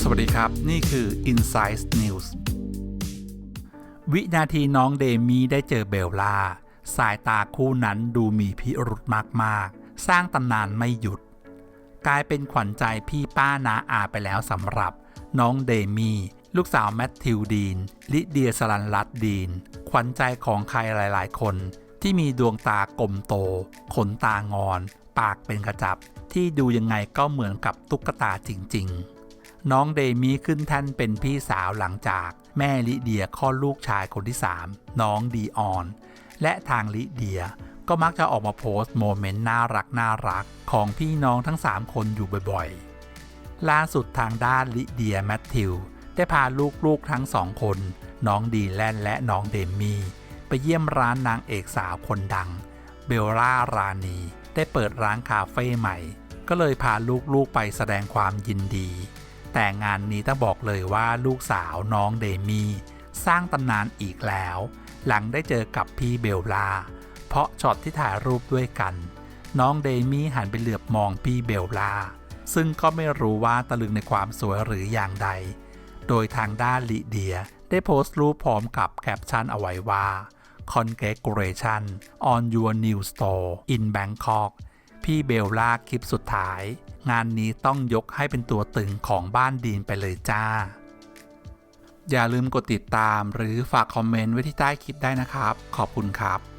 สวัสดีครับ นี่คือ Insight News วินาทีน้องเดมี่ได้เจอเบลล่า สายตาคู่นั้นดูมีพิรุธมาก ๆ สร้างตำนานไม่หยุด กลายเป็นขวัญใจพี่ป้านาอาไปแล้วสำหรับ น้องเดมี่ลูกสาวแมทธิวดีน ลิเดียสลันลัดดีน ขวัญใจของใครหลาย ๆ คนที่มีดวงตากลมโต ขนตางอน ปากเป็นกระจับที่ดูยังไงก็เหมือนกับตุ๊กตาจริง ๆ น้องเดมี่ขึ้นแท่นเป็นพี่สาวหลังจากแม่ลิเดียคลอดลูกชายคนที่ 3 น้องดีออน และทางลิเดียก็มักจะออกมาโพสต์โมเมนต์น่ารักน่ารักของพี่น้องทั้ง 3 คนอยู่บ่อยๆ ล่าสุดทางด้านลิเดียแมทธิวได้พาลูกๆทั้งสองคน น้องดีแลนและน้องเดมี่ไปเยี่ยมร้านนางเอกสาวคนดัง เบลล่ารานี ได้เปิดร้านคาเฟ่ใหม่ ก็เลยพาลูกๆไปแสดงความยินดี แต่งานนี้ต้องบอกเลยว่าลูกสาวน้องเดมี่สร้างตำนานอีกแล้ว หลังได้เจอกับพี่เบลลา เพราะช็อตที่ถ่ายรูปด้วยกัน น้องเดมี่หันไปเหลือบมองพี่เบลลา ซึ่งก็ไม่รู้ว่าตะลึงในความสวยหรืออย่างใด โดยทางด้านลิเดียได้โพสต์รูปพร้อมกับแคปชั่นเอาไว้ว่า Congratulation on your new store in Bangkok พี่เบลล่าคลิปสุดท้าย งานนี้ต้องยกให้เป็นตัวตึงของบ้านดีนไปเลยจ้า อย่าลืมกดติดตามหรือฝากคอมเมนต์ไว้ที่ใต้คลิปได้นะครับ ขอบคุณครับ